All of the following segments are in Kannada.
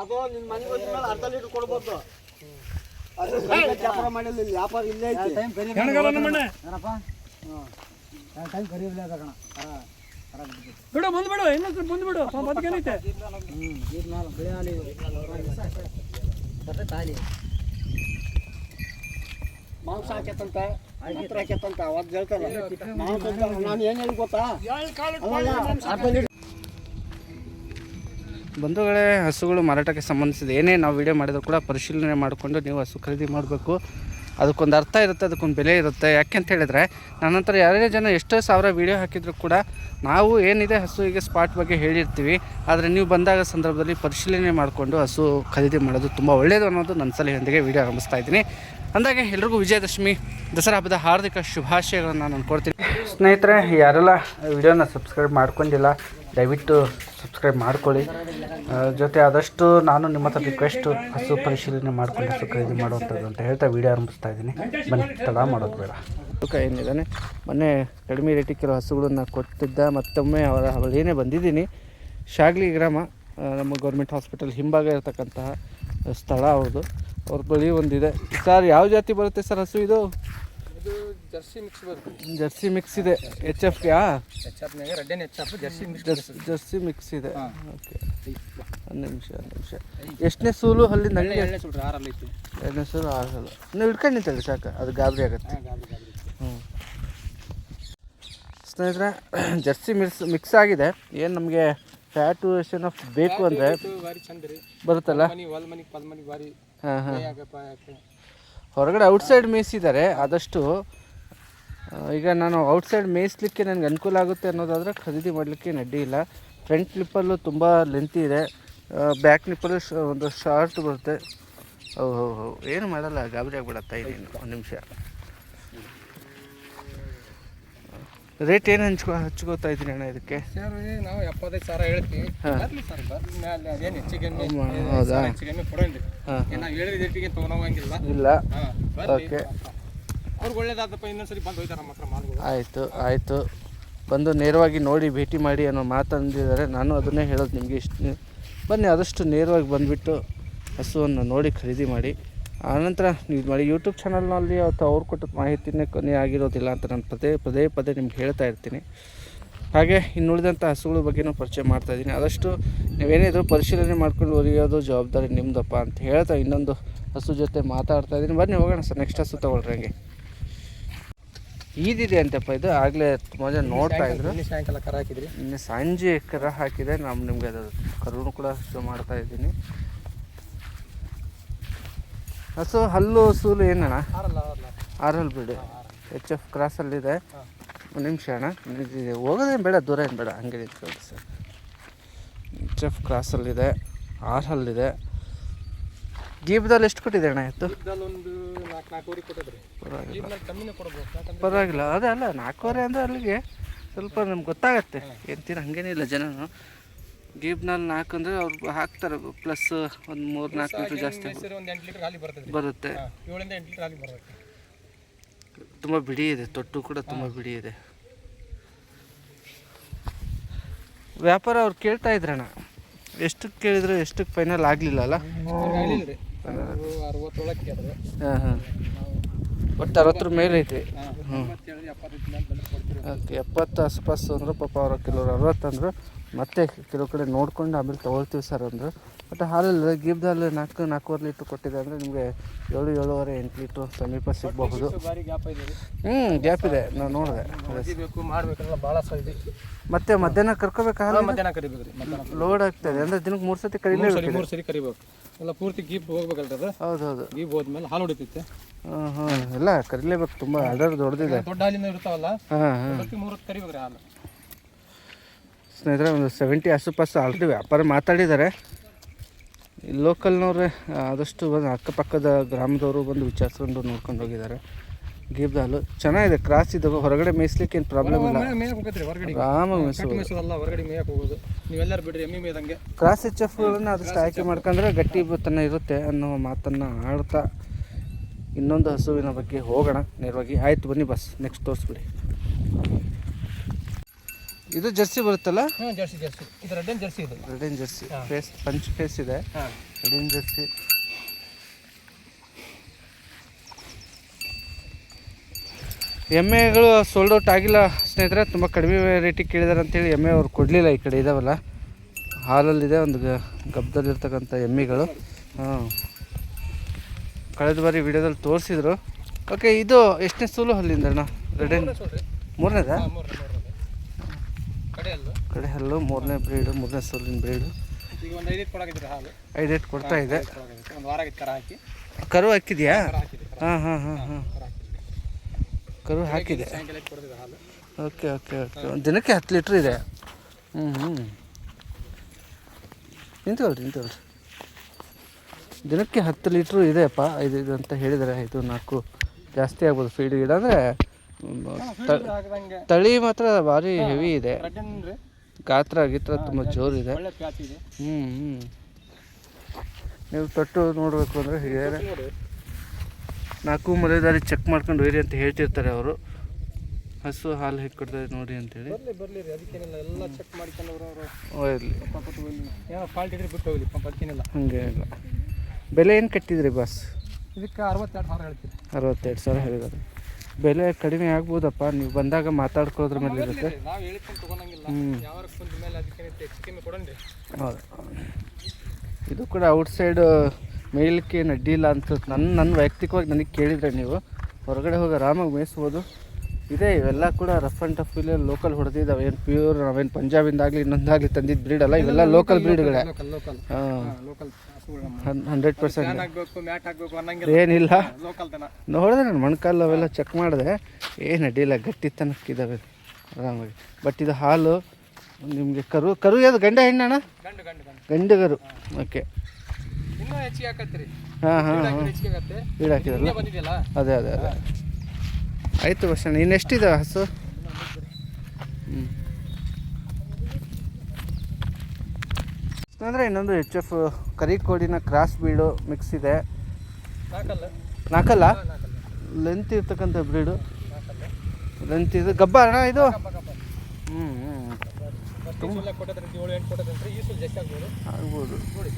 ಅದು ನಿನ್ನ ಮನೆಗೆ ಬಂದ್ಮೇಲೆ ಅರ್ಧ ಲೀಟರ್ ಕೊಡ್ಬೋದು. ಅದು ವ್ಯಾಪಾರ ಮಾಡಿಲ್ಲ ಇಲ್ಲಿ ವ್ಯಾಪಾರ ಇಲ್ಲೇ ಐತಿ. ಬಿಡು ಮುಂದ್ ಬಿಡು. ಇನ್ನೊಂದು ಸ್ವಲ್ಪ ಮುಂದ್ ಬಿಡು. ಬದುಕೇನೈತೆ ಮಾಂಸ ಹಾಕ್ಯತ್ತಂತ ಹಾಕ್ಯತ್ತಂತ ಅವಾಗ ಹೇಳ್ತಾರ ಮಾಂಸ ನಾನು ಏನು ಹೇಳಿ ಗೊತ್ತಾ? ಬಂಧುಗಳೇ, ಹಸುಗಳು ಮಾರಾಟಕ್ಕೆ ಸಂಬಂಧಿಸಿದ ಏನೇ ನಾವು ವಿಡಿಯೋ ಮಾಡಿದ್ರು ಕೂಡ ಪರಿಶೀಲನೆ ಮಾಡಿಕೊಂಡು ನೀವು ಹಸು ಖರೀದಿ ಮಾಡಬೇಕು. ಅದಕ್ಕೊಂದು ಅರ್ಥ ಇರುತ್ತೆ, ಅದಕ್ಕೊಂದು ಬೆಲೆ ಇರುತ್ತೆ. ಯಾಕೆ ಅಂತ ಹೇಳಿದರೆ ನನ್ನಂತರ ಯಾರೇ ಜನ ಎಷ್ಟೋ ಸಾವಿರ ವೀಡಿಯೋ ಹಾಕಿದರೂ ಕೂಡ ನಾವು ಏನಿದೆ ಹಸುವಿಗೆ ಸ್ಪಾಟ್ ಬಗ್ಗೆ ಹೇಳಿರ್ತೀವಿ. ಆದರೆ ನೀವು ಬಂದಾಗ ಸಂದರ್ಭದಲ್ಲಿ ಪರಿಶೀಲನೆ ಮಾಡಿಕೊಂಡು ಹಸು ಖರೀದಿ ಮಾಡೋದು ತುಂಬ ಒಳ್ಳೆಯದು ಅನ್ನೋದು ನನ್ನ ಸಲಹೆಯೊಂದಿಗೆ ವೀಡಿಯೋ ಆರಂಭಿಸ್ತಾ ಇದ್ದೀನಿ. ಅಂದಾಗೆ ಎಲ್ರಿಗೂ ವಿಜಯದಶಮಿ ದಸರಾ ಹಬ್ಬದ ಹಾರ್ದಿಕ ಶುಭಾಶಯಗಳನ್ನು ನಾನು ಕೊಡ್ತೀನಿ. ಸ್ನೇಹಿತರೆ ಯಾರೆಲ್ಲ ವಿಡಿಯೋನ ಸಬ್ಸ್ಕ್ರೈಬ್ ಮಾಡ್ಕೊಂಡಿಲ್ಲ ದಯವಿಟ್ಟು ಸಬ್ಸ್ಕ್ರೈಬ್ ಮಾಡ್ಕೊಳ್ಳಿ. ಜೊತೆ ಆದಷ್ಟು ನಾನು ನಿಮ್ಮ ಹತ್ರ ರಿಕ್ವೆಸ್ಟು ಹಸು ಪರಿಶೀಲನೆ ಮಾಡ್ಕೊಂಡು ಹಸು ಖರೀದಿ ಮಾಡುವಂಥದ್ದು ಅಂತ ಹೇಳ್ತಾ ವಿಡಿಯೋ ಆರಂಭಿಸ್ತಾ ಇದ್ದೀನಿ. ಬನ್ನಿ ತಡ ಮಾಡೋದು ಬೇಡ. ತೂಕ ಏನಿದ್ದಾನೆ? ಮೊನ್ನೆ ಕಡಿಮೆ ರೇಟಿಗೆ ಕೆಲವು ಹಸುಗಳನ್ನು ಕೊಟ್ಟಿದ್ದ ಮತ್ತೊಮ್ಮೆ ಅವರ ಅವಳೇನೇ ಬಂದಿದ್ದೀನಿ. ಶಾಗ್ಲಿ ಗ್ರಾಮ ನಮ್ಮ ಗೌರ್ಮೆಂಟ್ ಹಾಸ್ಪಿಟಲ್ ಹಿಂಭಾಗ ಇರತಕ್ಕಂತಹ ಸ್ಥಳ ಅವ್ರದ್ದು. ಅವ್ರ ಬಳಿ ಒಂದಿದೆ. ಸರ್ ಯಾವ ಜಾತಿ ಬರುತ್ತೆ ಸರ್ ಹಸು ಇದು? ಜರ್ಸಿ ಮಿಕ್ಸ್ ಬರುತ್ತೆ. ಜರ್ಸಿ ಮಿಕ್ಸ್ ಇದೆ. ಎಚ್ ಎಫ್ಗೆ H ಎಫ್ನಾಗ red Dane H F jersey mix jersey jersey mix ಇದೆ. ಓಕೆ ಒಂದು ನಿಮಿಷ ಒಂದು ನಿಮಿಷ. ಎಷ್ಟನೇ ಸೂಲು ಅಲ್ಲಿ ನನಗೆ ಆರಲ್ಲಿ ಎರಡನೇ ಸೂಲು ಆರು ಸಲ. ನೀವು ಇಟ್ಕೊಂಡು ನಿಂತಲ್ಲ ಸಾಕು ಅದು ಗಾಬರಿ ಆಗುತ್ತೆ. ಹ್ಞೂ ಸ್ನೇಹಿತರೆ ಜರ್ಸಿ ಮಿಕ್ಸ್ ಮಿಕ್ಸ್ ಆಗಿದೆ. ಏನು ನಮಗೆ ಫ್ಯಾಟು ಆಫ್ ಬೇಕು ಅಂದರೆ ಭಾರಿ ಚಂದ ರೀ. ಬರುತ್ತಲ್ಲ? ಮನಿ ಹೊಲ್ ಮನಿಗೆ ಪಲ್ ಮನಿಗೆ ಭಾರಿ ಹಾಂ ಹಾಂ. ಯಾಕಪ್ಪ ಹೊರಗಡೆ ಔಟ್ಸೈಡ್ ಮೇಯಿಸಿದ್ದಾರೆ ಆದಷ್ಟು ಈಗ ನಾನು ಔಟ್ಸೈಡ್ ಮೇಯಿಸ್ಲಿಕ್ಕೆ ನನಗೆ ಅನುಕೂಲ ಆಗುತ್ತೆ ಅನ್ನೋದಾದರೆ ಖರೀದಿ ಮಾಡಲಿಕ್ಕೆ ನಡ್ಡಿ ಇಲ್ಲ. ಫ್ರಂಟ್ ಕ್ಲಿಪ್ಪಲ್ಲೂ ತುಂಬ ಲೆಂತಿ ಇದೆ. ಬ್ಯಾಕ್ ಕ್ಲಿಪ್ಪಲ್ಲೂ ಶ ಒಂದು ಶಾರ್ಟ್ ಬರುತ್ತೆ. ಹೌ ಹೌ ಹೌ ಏನು ಮಾಡಲ್ಲ ಗಾಬರಿ ಆಗ್ಬಿಡತ್ತ ಒಂದು ನಿಮಿಷ. ರೇಟ್ ಏನು ಹಂಚ್ಕೊ ಹಚ್ಕೋತಾ ಇದ್ರಿ ಅಣ್ಣ ಇದಕ್ಕೆ? ಸರ್ ನಾವು ಎಪ್ಪತ್ತೈದು ಸಾವಿರ ಹೇಳ್ತೀವಿ. ಹಾಂ. ಬರ್ಲಿ ಸರ್ ಬರ್ಲಿ. ಮ್ಯಾಲೆ ಅದೇನು ಹೆಚ್ಚಿಗೆ ಹೌದಾ? ಹೌದಾ? ಹೆಚ್ಚಿಗೆ ಕೊಡೋಣ್ರಿ ಹಾಂ. ಏನ್ ನಾವು ಹೇಳಿದ ರೇಟಿಗೆ ತೊಗೊಳಂಗಿಲ್ಲ ಇಲ್ಲ. ಹಾಂ ಬರ್ಲಿ. ಓಕೆ ಅವ್ರಿಗೆ ಒಳ್ಳೇದಾದಪ್ಪ ಇನ್ನೊಂದ್ಸರಿ ಬಂದು ಹೋಯ್ತಾರೆ ನಮ್ಮ ಹತ್ರ ಮಾಲ್ಗಳು. ಆಯಿತು ಆಯಿತು. ಬಂದು ನೇರವಾಗಿ ನೋಡಿ ಭೇಟಿ ಮಾಡಿ ಅನ್ನೋ ಮಾತಂದಿದ್ದಾರೆ. ನಾನು ಅದನ್ನೇ ಹೇಳೋದು ನಿಮಗೆ ಇಷ್ಟ. ಬನ್ನಿ ಆದಷ್ಟು ನೇರವಾಗಿ ಬಂದುಬಿಟ್ಟು ಹಸುವನ್ನು ನೋಡಿ ಖರೀದಿ ಮಾಡಿ. ಆನಂತರ ನೀವು ಮಾಡಿ ಯೂಟ್ಯೂಬ್ ಚಾನಲ್ನಲ್ಲಿ ಅಥವಾ ಅವ್ರು ಕೊಟ್ಟ ಮಾಹಿತಿನೇ ಕೊನೆ ಆಗಿರೋದಿಲ್ಲ ಅಂತ ನಾನು ಪದೇ ಪದೇ ಪದೇ ನಿಮ್ಗೆ ಹೇಳ್ತಾ ಇರ್ತೀನಿ. ಹಾಗೆ ಇನ್ನುಳಿದಂಥ ಹಸುಗಳ ಬಗ್ಗೆನೂ ಪರಿಚಯ ಮಾಡ್ತಾ ಇದ್ದೀನಿ. ಆದಷ್ಟು ನೀವೇನಿದ್ರು ಪರಿಶೀಲನೆ ಮಾಡ್ಕೊಂಡು ಒರಿಯೋದು ಜವಾಬ್ದಾರಿ ನಿಮ್ಮದಪ್ಪ ಅಂತ ಹೇಳ್ತಾ ಇನ್ನೊಂದು ಹಸು ಜೊತೆ ಮಾತಾಡ್ತಾ ಇದ್ದೀನಿ. ಬನ್ನಿ ಹೋಗೋಣ ಸರ್ ನೆಕ್ಸ್ಟ್ ಹಸು ತೊಗೊಳ್ರಿ ಹಂಗೆ. ಈದಿದೆ ಅಂತಪ್ಪ ಇದು. ಆಗಲೇ ತುಂಬ ಜನ ನೋಡ್ತಾ ಇದ್ರು. ಸಾಯಂಕಾಲ ಕರ ಹಾಕಿದ್ರಿ. ನಿನ್ನೆ ಸಂಜೆ ಕರ ಹಾಕಿದೆ. ನಾನು ನಿಮಗೆ ಅದು ಕರುನು ಕೂಡ ಶೋ ಮಾಡ್ತಾ ಇದ್ದೀನಿ. ಹಸು ಹಲ್ಲು ಸೂಲು ಏನಣ್ಣ? ಆರ್ ಆರಲ್ ಬಿಡಿ. ಎಚ್ ಎಫ್ ಕ್ರಾಸಲ್ಲಿದೆ ಒಂದು ನಿಮಿಷ ಅಣ್ಣ. ಹೋಗೋದೇನು ಬೇಡ ದೂರ ಏನು ಬೇಡ. ಹಂಗೆ ನಿಂತ್ಕೊಳ್ಳಿ ಸರ್. ಎಚ್ ಎಫ್ ಕ್ರಾಸಲ್ಲಿದೆ ಆರ್ ಹಲ್ಲಿದೆ ಗೀಬ್ದಲ್ಲಿ ಎಷ್ಟು ಕೊಟ್ಟಿದೆ ಅಣ್ಣ ಎತ್ತು? ಪರವಾಗಿಲ್ಲ. ಅದೇ ಅಲ್ಲ ನಾಲ್ಕೂವರೆ ಅಂದರೆ ಅಲ್ಲಿಗೆ ಸ್ವಲ್ಪ ನಮ್ಗೆ ಗೊತ್ತಾಗತ್ತೆ. ಎಂತಿನ ಹಂಗೇನಿಲ್ಲ ಜನನು. ಗೀಬ್ನಲ್ಲಿ ನಾಲ್ಕು ಅಂದರೆ ಅವ್ರು ಹಾಕ್ತಾರೆ ಪ್ಲಸ್ ಒಂದು ಮೂರು ನಾಲ್ಕು ಲೀಟ್ರ್ ಜಾಸ್ತಿ ಮೇಯ್ಸಿದ್ರೆ ಒಂದು ಎಂಟು ಲೀಟರ್ ಹಾಲಿ ಬರ್ತದೆ. ಬರುತ್ತೆ. ಏಳರಿಂದ ಎಂಟು ಲೀಟರ್ ಹಾಲಿ ಬರುತ್ತೆ ತುಂಬ ಬಿಡಿ ಇದೆ ತೊಟ್ಟು ಕೂಡ ತುಂಬ ಬಿಡಿ ಇದೆ. ವ್ಯಾಪಾರ ಅವ್ರು ಕೇಳ್ತಾ ಇದ್ರಣ್ಣ? ಎಷ್ಟಕ್ಕೆ ಕೇಳಿದ್ರು ಎಷ್ಟಕ್ಕೆ ಫೈನಲ್ ಆಗಲಿಲ್ಲ ಅಲ್ಲ? ಅರವತ್ತೊಳಕ್ಕೆ ಹಾಂ ಹಾಂ. ಒಟ್ಟು ಅರವತ್ತರ ಮೇಲೆ ಐತೆ ಹ್ಞೂ ಎಪ್ಪತ್ತೇಳು ಎಪ್ಪತ್ತೈದು ಮೇಲೆ ಬಂದ್ರೆ ಕೊಡ್ತೀವಿ. ಓಕೆ ಎಪ್ಪತ್ತು ಆಸ್ಪಾಸ್ ಅಂದ್ರೆ ಪಾಪ ಅವರ ಕೆಲವ್ರು ಅರವತ್ತು ಅಂದರು. ಮತ್ತೆ ಕೆಲವು ಕಡೆ ನೋಡ್ಕೊಂಡು ಆಮೇಲೆ ತೊಗೊಳ್ತೀವಿ ಸರ್ ಅಂದರು. ಬಟ್ ಹಾಲಲ್ಲಿ ಗೀಬ್ದಲ್ಲಿ ನಾಲ್ಕು ನಾಲ್ಕೂವರೆ ಲೀಟ್ರ್ ಕೊಟ್ಟಿದೆ ಅಂದರೆ ನಿಮಗೆ ಏಳು ಏಳುವರೆ ಎಂಟು ಲೀಟ್ರ್ ಸಮೀಪ ಸಿಗಬಹುದು. ಹ್ಞೂ ಗ್ಯಾಪ್ ಇದೆ. ನಾವು ನೋಡಿದೆ. ಮತ್ತೆ ಮಧ್ಯಾಹ್ನ ಕರ್ಕೋಬೇಕು ಹಾಲು ಮಧ್ಯಾಹ್ನ ಕರಿಬೇಕು ಲೋಡ್ ಆಗ್ತದೆ ಅಂದರೆ ದಿನಕ್ಕೆ ಮೂರು ಸತಿ ಕರಿ ಮೂರು ಸರಿ ಕರಿಬೇಕು. ಎಲ್ಲ ಪೂರ್ತಿ ಗೀಪ್ ಹೋಗ್ಬೇಕಲ್ರಿ ಅದು? ಹೌದು ಹೌದು ಗೀಪ್ ಹೋದ್ಮೇಲೆ ಹಾಲು ಹೊಡಿತೈತೆ. ಹಾಂ ಹಾಂ. ಇಲ್ಲ ಕರಿಲೇಬೇಕು. ತುಂಬ ಆರ್ಡರ್ ದೊಡ್ಡದಿದೆ. ದೊಡ್ಡ ಹಾಲಿನ ಇರ್ತಾವಲ್ಲ ಹಾಂ ಹಾಂ. ಮೂರಕ್ಕೆ ಕರಿಬೇಕು ಹಾಲು. ಸ್ನೇಹಿತರೆ ಒಂದು ಸೆವೆಂಟಿ ಆಸುಪಾಸು ಆಲ್ರೆಡಿ ವ್ಯಾಪಾರ ಮಾತಾಡಿದ್ದಾರೆ. ಲೋಕಲ್ನವ್ರೆ ಆದಷ್ಟು ಬಂದು ಅಕ್ಕಪಕ್ಕದ ಗ್ರಾಮದವರು ಬಂದು ವಿಚಾರಿಸ್ಕೊಂಡು ನೋಡ್ಕೊಂಡು ಹೋಗಿದ್ದಾರೆ. ಗೀಬ್ದ ಹಾಲು ಚೆನ್ನಾಗಿದೆ ಕ್ರಾಸ್ ಇದ್ದಾವೆ ಹೊರಗಡೆ ಮೇಯಿಸ್ಲಿಕ್ಕೆ ಏನು ಪ್ರಾಬ್ಲಮ್ ಇಲ್ಲ. ಆರಾಮಾಗಿ ಕ್ರಾಸ್ ಎಚ್ ಎಫ್ ಅದಷ್ಟು ಆಯ್ಕೆ ಮಾಡ್ಕೊಂಡ್ರೆ ಗಟ್ಟಿ ತನ ಇರುತ್ತೆ ಅನ್ನೋ ಮಾತನ್ನು ಆಡ್ತಾ ಇನ್ನೊಂದು ಹಸುವಿನ ಬಗ್ಗೆ ಹೋಗೋಣ. ನೇರವಾಗಿ ಆಯ್ತು ಬನ್ನಿ ಬಸ್ ನೆಕ್ಸ್ಟ್ ತೋರಿಸ್ಬಿಡಿ. ಇದು ಜರ್ಸಿ ಬರುತ್ತಲ್ಲ? Jersey jersey. ಇದು ರೆಡ್ ಜರ್ಸಿ ಇದು. ರೆಡಿನ್ ಜರ್ಸಿ. ಫೇಸ್ ಪಂಚ್ ಫೇಸ್ ಇದೆ. ಹಾಂ. ರೆಡಿನ್ ಜರ್ಸಿ. ಎಮ್ಮೆಗಳು ಸೋಲ್ಡ್ ಔಟ್ ಆಗಿಲ್ಲ ಸ್ನೇಹಿತರೆ. ತುಂಬ ಕಡಿಮೆ ರೇಟಿಗೆ ಕೇಳಿದಾರೆ ಅಂತೇಳಿ ಎಮ್ಮೆ ಅವ್ರು ಕೊಡಲಿಲ್ಲ ಈ ಕಡೆ ಇದಾವಲ್ಲ. ಹಾಲಲ್ಲಿದೆ ಒಂದು ಗ ಗಬ್ಬದಲ್ಲಿರ್ತಕ್ಕಂಥ ಎಮ್ಮೆಗಳು. ಹಾಂ. ಕಳೆದ ಬಾರಿ ವಿಡಿಯೋದಲ್ಲಿ ತೋರಿಸಿದ್ರು. ಓಕೆ ಇದು ಎಷ್ಟನೇ ಸೋಲು ಅಲ್ಲಿಂದ ಅಣ್ಣ? ರೆಡಿನ್ ಮೂರನೇದಾ? ಹಾಂ ಮೂರು ಮೂರು ಕಡೆ ಹಲ್ಲು ಮೂರನೇ ಬ್ರೀಡು ಮೂರನೇ ಸೋಲಿನ ಬ್ರೀಡು ಐಡೇಟ್ ಕೊಡ್ತಾ ಇದೆ. ಕರ ಹಾಕಿದ್ಯಾ? ಹಾಂ ಹಾಂ ಹಾಂ ಹಾಂ. ಕರು ಹಾಕಿದೆ ಓಕೆ ಓಕೆ ಓಕೆ. ಒಂದು ದಿನಕ್ಕೆ ಹತ್ತು ಲೀಟ್ರ್ ಇದೆ. ಹ್ಞೂ ಹ್ಞೂ ನಿಂತ್ಕೊಳ್ರಿ ನಿಂತ್ಕೊಳ್ರಿ. ದಿನಕ್ಕೆ ಹತ್ತು ಲೀಟ್ರು ಇದೆಯಪ್ಪ? ಐದು ಇದು ಅಂತ ಹೇಳಿದರೆ ಐದು ನಾಲ್ಕು ಜಾಸ್ತಿ ಆಗ್ಬೋದು ಫೀಡ್ ಗಿಡ. ಅಂದರೆ ತಳಿ ಮಾತ್ರ ಭಾರಿ ಹೆವಿ ಇದೆ. ಗಾತ್ರ ಗೀತ್ರ ತುಂಬ ಜೋರಿದೆ ಹ್ಞೂ ಹ್ಞೂ ನೀವು ತೊಟ್ಟು ನೋಡಬೇಕು ಅಂದರೆ ನೋಡಿ. ನಾಲ್ಕು ಮಲೆದಾರಿ ಚೆಕ್ ಮಾಡ್ಕೊಂಡು ಹೋಯ್ರಿ ಅಂತ ಹೇಳ್ತಿರ್ತಾರೆ ಅವರು. ಹಸು ಹಾಲು ಹೇಗೆ ಕೊಡ್ತಾರೆ ನೋಡಿ ಅಂತೇಳಿ. ಹಂಗೆ ಇಲ್ಲ. ಬೆಲೆ ಏನು ಕಟ್ಟಿದ್ರಿ ಬಾಸ್ ಇದಕ್ಕೆ ಅರವತ್ತೆರಡು ಸಾವಿರ ಹೇಳ್ತೀರಿ. ಅರವತ್ತೆರಡು ಸಾವಿರ ಹೇಳಿದ್ದಾರೆ. ಬೆಲೆ ಕಡಿಮೆ ಆಗ್ಬೋದಪ್ಪ. ನೀವು ಬಂದಾಗ ಮಾತಾಡ್ಕೊಳ್ಳೋದ್ರ ಮೇಲೆ ಇರುತ್ತೆ. ಕಮ್ಮಿ ಹೌದು. ಇದು ಕೂಡ ಔಟ್ಸೈಡ್ ಮೇಯ್ಲಿಕ್ಕೆ ಏನು ಅಡ್ಡಿ ಇಲ್ಲ ಅಂತ ನನ್ನ ನನ್ನ ವೈಯಕ್ತಿಕವಾಗಿ ನನಗೆ ಕೇಳಿದರೆ ನೀವು ಹೊರಗಡೆ ಹೋಗಿ ಆರಾಮಾಗಿ ಮೇಯಿಸ್ಬೋದು. ಇದೆ ಇವೆಲ್ಲ ಕೂಡ ರಫ್ ಆ್ಯಂಡ್ ಟಫ್ ಇಲ್ಲಿ ಲೋಕಲ್ ಹೊಡೆದಿದ್ದಾವೆ ಏನು ಪ್ಯೂರ್ ನಾವೇನು ಪಂಜಾಬಿಂದಾಗಲಿ ಇನ್ನೊಂದಾಗಲಿ ತಂದಿದ್ದು ಬ್ರೀಡ್ ಅಲ್ಲ ಇವೆಲ್ಲ ಲೋಕಲ್ ಬ್ರೀಡ್ಗಳೇ ಹಾಂ. ಹಂಡ್ರೆಡ್ ಪರ್ಸೆಂಟ್ ಏನಿಲ್ಲ. ನೋಡಿದೆ ನಾನು ಮೊಣಕಾಲು ಅವೆಲ್ಲ ಚೆಕ್ ಮಾಡಿದೆ. ಏನು ಅಡ್ಡಿಲ್ಲ ಗಟ್ಟಿತನಕ್ಕಿದ್ದಾವೆ ಆರಾಮಾಗಿ. ಬಟ್ ಇದು ಹಾಲು ನಿಮಗೆ ಕರು ಕರು ಯಾವುದು ಗಂಡ ಹೆಣ್ಣಣ್ಣ ಗಂಡು ಕರು ಓಕೆ ಹಾಂ ಹಾಂ ಹಾಂ. ಹಾಕಿದಲ್ಲ ಅದೇ ಅದೇ ಅದೇ. ಆಯಿತು ಬಸ್ ಇನ್ನು ಎಷ್ಟಿದಾವೆ ಹಸು? ಹ್ಞೂ ಅಂದರೆ ಇನ್ನೊಂದು ಎಚ್ ಎಫ್ ಕರಿಕೋಡಿನ ಕ್ರಾಸ್ ಬೀಡು ಮಿಕ್ಸ್ ಇದೆ. ನಾಲ್ಕಲ್ಲ ಲೆಂತ್ ಇರ್ತಕ್ಕಂಥ ಬ್ರೀಡು ಲೆಂತ್ ಇದು ಗಬ್ಬ ಅಣ್ಣ ಇದು? ಹ್ಞೂ ಹ್ಞೂ ಆಗ್ಬೋದು. ಆಗ್ಬೋದು. ನೋಡಿ.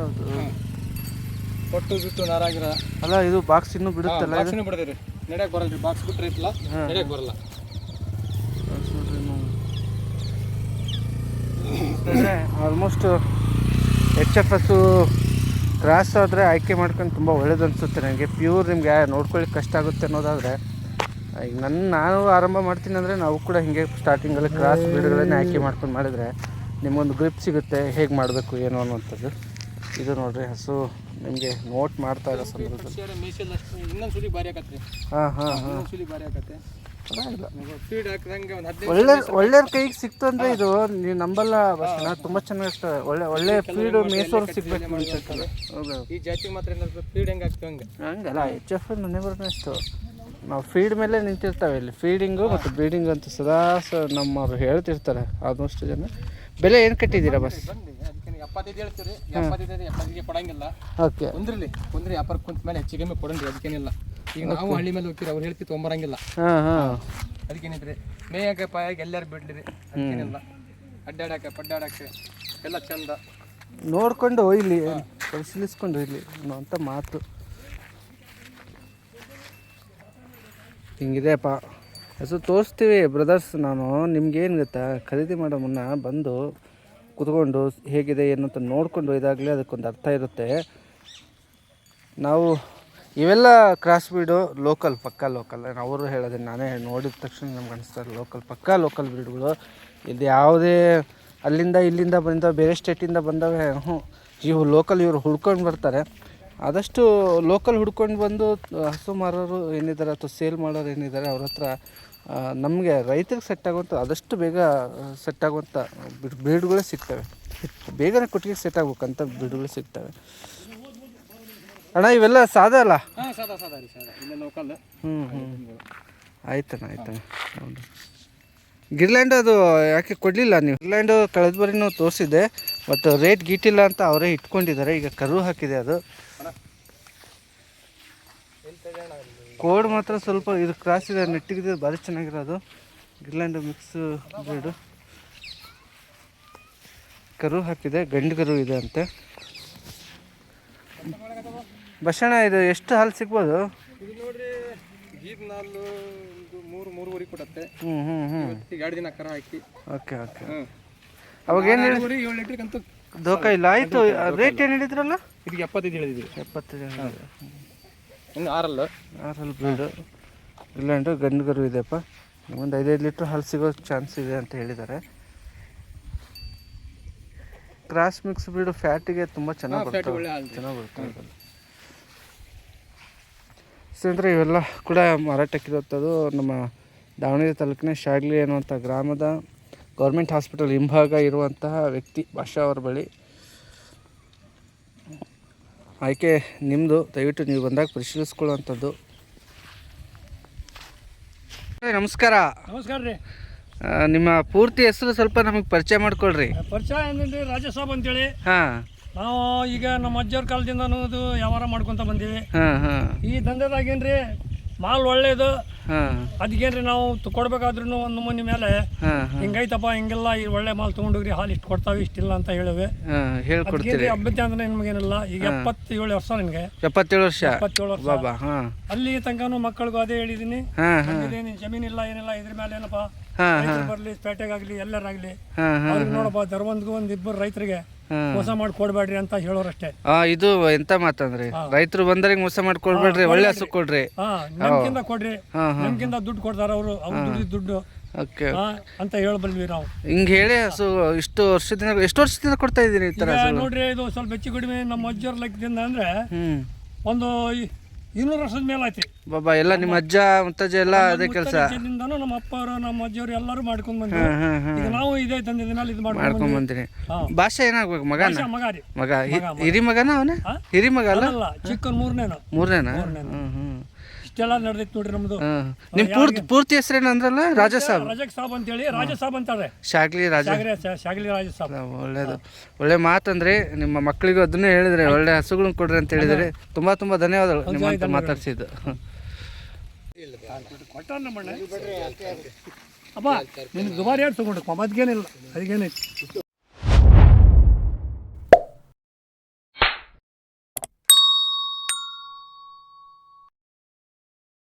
ಹೌದು. ಕೊಟ್ಟು ಬಿಟ್ಟು ನಾರಾಗಿರ. ಅಲ್ಲ ಇದು ಬಾಕ್ಸ್ ಇನ್ನೂ ಬಿಡುತ್ತಲ್ಲ ಬಾಕ್ಸ್ ಇನ್ನೂ ಬಿಡದಿರಿ. ನಡೆಯಕ್ಕೆ ಬರಲ್ಲ ರೀ ಬಾಕ್ಸ್ ಬಿಟ್ಟರೆ ಇತ್ತಲ್ಲ. ನಡೆಯಕ್ಕೆ ಬರಲ್ಲ. Almost H F S cross ಆದರೆ ಆಯ್ಕೆ ಮಾಡ್ಕೊಂಡು ತುಂಬ ಒಳ್ಳೇದು ಅನಿಸುತ್ತೆ ನನಗೆ ಪ್ಯೂರ್ ನಿಮಗೆ ನೋಡ್ಕೊಳ್ಳಿಕ್ಕೆ ಕಷ್ಟ ಆಗುತ್ತೆ ಅನ್ನೋದಾದರೆ. ಈಗ ನನ್ನ ನಾನು ಆರಂಭ ಮಾಡ್ತೀನಿ ಅಂದರೆ ನಾವು ಕೂಡ ಹೀಗೆ ಸ್ಟಾರ್ಟಿಂಗಲ್ಲಿ ಕ್ರಾಸ್ ಬೀಡ್ಗಳನ್ನೇ ಆಯ್ಕೆ ಮಾಡ್ಕೊಂಡು ಮಾಡಿದರೆ ನಿಮಗೊಂದು ಗ್ರಿಪ್ ಸಿಗುತ್ತೆ. ಹೇಗೆ ಮಾಡಬೇಕು ಏನು ಅನ್ನುವಂಥದ್ದು. ಇದು ನೋಡ್ರಿ ಹಸು ನಿಮಗೆ ನೋಟ್ ಮಾಡ್ತಾ ಇರೋ ಸಂದರ್ಭದಲ್ಲಿ. ಭಾರಿ ಹಾಂ ಹಾಂ ಹಾಂ. ಭಾರಿ ಆಕತ್ತೆ ಪರವಾಗಿಲ್ಲ ಫೀಡ್ ಹಾಕಿದಂಗೆ ಒಂದು ಹದಿನೈದು ಒಳ್ಳೆ ಕೈಗೆ ಸಿಕ್ತು ಅಂದ್ರೆ ಇದು ನೀವು ನಂಬಲ್ಲ ತುಂಬಾ ತುಂಬ ಚೆನ್ನಾಗಿ ಒಳ್ಳೆ ಒಳ್ಳೆ ಫೀಡ್ ಮೇಸೋರು ಸಿಗ್ಬೇಕು ಈ ಜಾತಿ ಮಾತ್ರ ಫೀಡ್ ಹೆಂಗೆ ಆಗ್ತವೆ ಹಂಗೆ? ಹಂಗಲ್ಲ ಎಚ್ ಎಫ್ ಮನೆ ಬರೋಣ ಇಷ್ಟು ನಾವು ಫೀಡ್ ಮೇಲೆ ನಿಂತಿರ್ತಾವೆ ಇಲ್ಲಿ. ಫೀಡಿಂಗು ಮತ್ತು ಬ್ರೀಡಿಂಗ್ ಅಂತ ಸದಾ ಸ ನಮ್ಮವ್ರು ಹೇಳ್ತಿರ್ತಾರೆ ಆಲ್ಮೋಸ್ಟ್ ಜನ. ಬೆಲೆ ಏನು ಕಟ್ಟಿದ್ದೀರಾ ಬಸ್ ಎಪ್ಪತ್ತೈದು ಹೇಳ್ತೀರಿ ಎಪ್ಪತ್ತೈದು ಎಪ್ಪತ್ತಿಗೆ ಕೊಡಂಗಿಲ್ಲ. ಓಕೆ. ಕುಂದ್ರಲಿ ಕುಂದ್ರಿ ವ್ಯಾಪಾರ ಕುಂತ ಮೇಲೆ ಹೆಚ್ಚಿಗೆ ಕಮ್ಮಿ ಕೊಡಂರಿ ಅದಕ್ಕೇನಿಲ್ಲ ಈಗ ನಾವು ಹಳ್ಳಿ ಮೇಲೆ ಹೋಗ್ತೀರಿ ಅವ್ರು ಹೇಳ್ತಿ ಹಾಂ ಅದಕ್ಕೇನಿದ್ರಿ ಮೇಯಕ್ಕೆ ಪಾಯಕ್ಕೆ ಎಲ್ಲಾರು ಬಿಡ್ಲಿರಿ ಅದಕ್ಕೇನಿಲ್ಲ ಅಡ್ಡಾಡಕ್ಕೆ ಪಡ್ಡಾಡಕ್ಕೆ ಎಲ್ಲ ಚಂದ. ನೋಡ್ಕೊಂಡು ಇಲ್ಲಿ ಪರಿಶೀಲಿಸ್ಕೊಂಡು ಇಲ್ಲಿ ಅಂತ ಮಾತು. ಹಿಂಗಿದೆಯಪ್ಪ. ಹೆಸರು ತೋರಿಸ್ತೀವಿ ಬ್ರದರ್ಸ್ ನಾನು. ನಿಮ್ಗೇನು ಗೊತ್ತಾ? ಖರೀದಿ ಮಾಡೋ ಮುನ್ನ ಬಂದು ಕುತ್ಕೊಂಡು ಹೇಗಿದೆ ಏನು ಅಂತ ನೋಡಿಕೊಂಡು ಇದಾಗಲೇ ಅದಕ್ಕೊಂದು ಅರ್ಥ ಇರುತ್ತೆ. ನಾವು ಇವೆಲ್ಲ ಕ್ರಾಸ್ ಬೀಡು ಲೋಕಲ್ ಪಕ್ಕಾ ಲೋಕಲ್ ಅವರು ಹೇಳೋದೇ ನಾನೇ ನೋಡಿದ ತಕ್ಷಣ ನಮ್ಗೆ ಅನಿಸ್ತಾರೆ ಲೋಕಲ್ ಪಕ್ಕಾ ಲೋಕಲ್ ಬ್ರೀಡ್ಗಳು ಇದು ಯಾವುದೇ ಅಲ್ಲಿಂದ ಇಲ್ಲಿಂದ ಬಂದ ಬೇರೆ ಸ್ಟೇಟಿಂದ ಬಂದಾಗ ಹ್ಞೂ ಇವು ಲೋಕಲ್ ಇವರು ಹುಡ್ಕೊಂಡು ಬರ್ತಾರೆ. ಆದಷ್ಟು ಲೋಕಲ್ ಹುಡ್ಕೊಂಡು ಬಂದು ಹಸು ಮಾರೋರು ಏನಿದ್ದಾರೆ ಅಥವಾ ಸೇಲ್ ಮಾಡೋರು ಏನಿದ್ದಾರೆ ಅವ್ರ ಹತ್ರ ನಮಗೆ ರೈತರಿಗೆ ಸೆಟ್ ಆಗುವಂಥ ಆದಷ್ಟು ಬೇಗ ಸೆಟ್ ಆಗುವಂಥ ಬ್ರೀಡ್ಗಳೇ ಸಿಗ್ತವೆ. ಬೇಗನೆ ಕೊಟ್ಟಿಗೆ ಸೆಟ್ ಆಗ್ಬೇಕಂತ ಬ್ರೀಡ್ಗಳು ಸಿಗ್ತವೆ. ಅಣ್ಣ ಇವೆಲ್ಲ ಅಲ್ಲ? ಸಾದಾ ಲೋಕಲ್ ಹ್ಞೂ ಹ್ಞೂ ಆಯ್ತಣ್ಣ ಆಯ್ತಣ್ಣ. ಹೌದು. ಗಿರ್ಲ್ಯಾಂಡ್ ಅದು ಯಾಕೆ ಕೊಡಲಿಲ್ಲ ನೀವು? ಗಿರ್ಲ್ಯಾಂಡು ಕಳೆದ ಬಾರಿನೂ ತೋರಿಸಿದ್ದೆ ಬಟ್ ರೇಟ್ ಗೀಟಿಲ್ಲ ಅಂತ ಅವರೇ ಇಟ್ಕೊಂಡಿದ್ದಾರೆ. ಈಗ ಕರು ಹಾಕಿದೆ ಅದು. ಅಲ್ಲಿ ಕೋಡ್ ಮಾತ್ರ ಸ್ವಲ್ಪ ಇದು ಕ್ರಾಸ್ ಇದೆ ನೆಟ್ಟಿಗಿದೆ ಭಾರಿ ಚೆನ್ನಾಗಿರೋದು. ಗಿರ್ಲ್ಯಾಂಡ್ ಮಿಕ್ಸ್ ಬ್ರೀಡು ಕರು ಹಾಕಿದೆ ಗಂಡು ಕರು ಇದೆ ಅಂತೆ. ಬಸಣ್ಣ ಇದು ಎಷ್ಟು ಹಾಲು ಸಿಗ್ಬೋದು? ಇದು ನೋಡ್ರಿ ಗೀದ್ ನಾಲ್ಲು ಒಂದು ಮೂರು ಮೂರುವರೆ ಕೊಡುತ್ತೆ. ಹ್ಞೂ ಹ್ಞೂ ಹ್ಞೂ ಈಗ ಎರಡು ದಿನ ಕರ ಹಾಕಿ. Okay okay. ಅವಾಗ ಏನು ಹೇಳಿ ಮೂರುವರೆ ಏಳು ಲೀಟ್ರಿಗಂತೂ ದೋಖ ಇಲ್ಲ ಆಯಿತು. ರೇಟ್ ಏನು ಹೇಳಿದ್ರಲ್ಲ? ಇದಕ್ಕೆ ಎಪ್ಪತ್ತೈದು ಹೇಳಿದ್ವಿ. ಎಪ್ಪತ್ತು ಜನ ಇನ್ನು ಆರಲ್ಲ? ಆರಲ್ಲಿ ಬ್ರೀಡು ಇಲ್ಲಾಂದ್ರೆ ಗಂಡು ಗರು ಇದೆಯಪ್ಪ ಒಂದು ಐದೈದು ಲೀಟ್ರ್ ಹಾಲು ಸಿಗೋ ಚಾನ್ಸ್ ಇದೆ ಅಂತ ಹೇಳಿದ್ದಾರೆ ಕ್ರಾಸ್ ಮಿಕ್ಸ್ ಬ್ರೀಡು ಫ್ಯಾಟಿಗೆ ತುಂಬ ಚೆನ್ನಾಗಿ ಬರ್ತದೆ ಚೆನ್ನಾಗಿ ಬರ್ತವೆ ಸ್ನೇಹಿತರೆ ಇವೆಲ್ಲ ಕೂಡ ಮಾರಾಟಕ್ಕಿರುತ್ತದು ನಮ್ಮ ದಾವಣಗೆರೆ ತಾಲೂಕಿನ ಶಾಗ್ಲಿ ಅನ್ನುವಂಥ ಗ್ರಾಮದ ಗೌರ್ಮೆಂಟ್ ಹಾಸ್ಪಿಟಲ್ ಹಿಂಭಾಗ ಇರುವಂತಹ ವ್ಯಕ್ತಿ ಭಾಷಾ ಅವರ ಬಳಿ. ಆಯ್ಕೆ ನಿಮ್ಮದು ದಯವಿಟ್ಟು ನೀವು ಬಂದಾಗ ಪರಿಶೀಲಿಸ್ಕೊಳ್ಳುವಂಥದ್ದು. ನಮಸ್ಕಾರ. ನಮಸ್ಕಾರ ರೀ. ನಿಮ್ಮ ಪೂರ್ತಿ ಹೆಸರು ಸ್ವಲ್ಪ ನಮಗೆ ಪರಿಚಯ ಮಾಡ್ಕೊಳ್ರಿ. ಪರಿಚಯ ಏನೇನು ರಾಜಸಾಬ್ ಅಂತೇಳಿ. ಹಾಂ. ನಾವು ಈಗ ನಮ್ಮ ಅಜ್ಜವ್ರ ಕಾಲದಿಂದ ವ್ಯವಹಾರ ಮಾಡ್ಕೊತ ಬಂದೀವಿ. ಹಾಂ ಹಾಂ. ಈ ದಂಧೆದಾಗೇನ್ರಿ ಮಾಲ್ ಒಳ್ಳೇದು. ಅದಕ್ಕೇನ್ರಿ ನಾವು ಕೊಡ್ಬೇಕಾದ್ರೂ ಒಂದು ಮನೆ ಮೇಲೆ ಹಿಂಗೈತಪ್ಪ ಹಿಂಗೆಲ್ಲ ಈ ಒಳ್ಳೆ ಮಾಲ್ ತೊಗೊಂಡೋಗ್ರಿ ಹಾಲು ಇಷ್ಟು ಕೊಡ್ತಾವೆ ಇಷ್ಟಿಲ್ಲ ಅಂತ ಹೇಳಿವೆ ಹೇಳ್ಕೊಡ್ತೀರಿ. ಅಭ್ಯಂತರ ಅಂದ್ರೆ ನಿಮ್ಗೇನಿಲ್ಲ ಈಗ ಎಪ್ಪತ್ತೇಳು ವರ್ಷ ನನಗೆ. ಎಪ್ಪತ್ತೇಳು ವರ್ಷ? ಎಪ್ಪತ್ತೇಳು ವರ್ಷ. ಬಾಬಾ ಅಲ್ಲಿ ತನಕನು ಮಕ್ಕಳಿಗೂ ಅದೇ ಹೇಳಿದೀನಿ. ಜಮೀನಿಲ್ಲ ಏನಿಲ್ಲ ಇದ್ರ ಮೇಲೆ ಏನಪ್ಪ? ಬರ್ಲಿ ಪೇಟೆಗಾಗ್ಲಿ ಎಲ್ಲರಾಗ್ಲಿ. ಅವ್ರಿಗೆ ನೋಡಪ್ಪ ಧರ್ಮಂದ್ಗೂ ಒಂದ್ ಇಬ್ಬರು ರೈತರಿಗೆ ಮೋಸ ಮಾಡಿ ಕೊಡ್ಬೇಡ್ರಿ ಅಂತ ಹೇಳೋರಷ್ಟೇ. ಆ, ಇದು ಎಂತ ಮಾತಂದ್ರಿ? ರೈತರು ಬಂದ್ರೆ ಮೋಸ ಮಾಡ್ಕೊಡ್ಬೇಡ್ರಿ ಒಳ್ಳೆ ಹಸು ಕೊಡ್ರಿ. ಹಾ ನಮ್ಗಿಂತ ಕೊಡ್ರಿ. ನಮ್ಕಿಂತ ಹಾಂ. ನಮ್ಗಿಂತ ದುಡ್ಡು ಕೊಡ್ತಾರ ಅವರು ಅವ್ರು ದುಡ್ಡಿದ ದುಡ್ಡು. ಓಕೆ. ಹಾ ಅಂತ ಹೇಳ್ಬಲ್ವಿ ನಾವು. ಹಿಂಗ್ ಹೇಳಿ ಹಸು ಇಷ್ಟು ವರ್ಷದಿಂದ ಎಷ್ಟು ವರ್ಷದಿಂದ ಕೊಡ್ತಾ ಇದೀರಿ ಈ ಈಗ ನೋಡ್ರಿ ಇದು ಸ್ವಲ್ಪ ಹೆಚ್ಚು ಕಡಿಮೆ ನಮ್ಮ ಅಜ್ಜರ ಲೆಕ್ಕದಿಂದ ಅಂದ್ರೆ ಒಂದು ಇ- ಇನ್ನೂರು ವರ್ಷದ ಮೇಲೆ ಆಯ್ತು. ಬಾಬಾ ಎಲ್ಲ ನಿಮ್ಮ ಅಜ್ಜ ಮುತ್ತಜ್ಜ ಎಲ್ಲ ಅದೇ ಕೆಲಸ. ನಮ್ಮ ನಮ್ಮ ಅಪ್ಪವರು ನಮ್ಮ ಅಜ್ಜಿಯವರು ಎಲ್ಲರೂ ಮಾಡ್ಕೊಂಡ್ ಬಂದ್ರು. ಈಗ ನಾವು ಇದೇ ತಂದಿದ್ದೀನಲ್ಲ ಇದು ಮಾಡ್ಕೊಂಡು ಮಾಡ್ಕೊಂಡ್ ಬಂದ್ರಿ. ಭಾಷೆ ಏನಾಗ್ಬೇಕು ಮಗನ? ಮಗ ರೀ. ಮಗ ಹಿ- ಹಿರಿ ಮಗನ ಅವನ? ಹಿರಿ ಮಗ ಅಲ್ಲ? ಚಿಕ್ಕ ಚಿಕ್ಕನ್ ಮೂರನೇನು. ಹ್ಞೂ ಇಷ್ಟೆಲ್ಲ ನಡೆದಿತ್ತು ನೋಡ್ರಿ ನಮ್ದು. ನಿಮ್ ನಿಮ್ಮ ಪೂರ್ತಿ ಪೂರ್ತಿ ಹೆಸರೇನು ಅಂದ್ರಲ್ಲ ರಾಜ ಸಾಬ್. ರಜಕ್ ಸಾಬ್ ಅಂತೇಳಿ ರಾಜ ಸಾಬ್ ಅಂತಾರೆ. ಶಾಗ್ಲಿ ರಾಜ. ಶಾಗ್ಲಿ ಶಾಗಲಿ ರಾಜ ಸಾಬ್. ಒಳ್ಳೇದು. ಒಳ್ಳೆ ಮಾತಂದ್ರೆ ನಿಮ್ಮ ಮಕ್ಕಳಿಗೂ ಅದನ್ನೇ ಹೇಳಿದ್ರೆ ಒಳ್ಳೆ ಹಸುಗಳನ್ನ ಕೊಡ್ರಿ ಅಂತ ಹೇಳಿದ್ರೆ ತುಂಬಾ ತುಂಬಾ ಧನ್ಯವಾದಗಳು ನಿಮ್ಮಂತ ಮಾತಾಡ್ಸಿದ್ದು. ಕೊಟ್ಟ ನಮ್ಮಣ್ಣ ಅಪ್ಪ ನಿನ್ ದುಬಾರಿ ಯಾರು ತಗೊಂಡು ಅದ್ಗೇನಿಲ್ಲ ಅದಕ್ಕೇನೈತಿ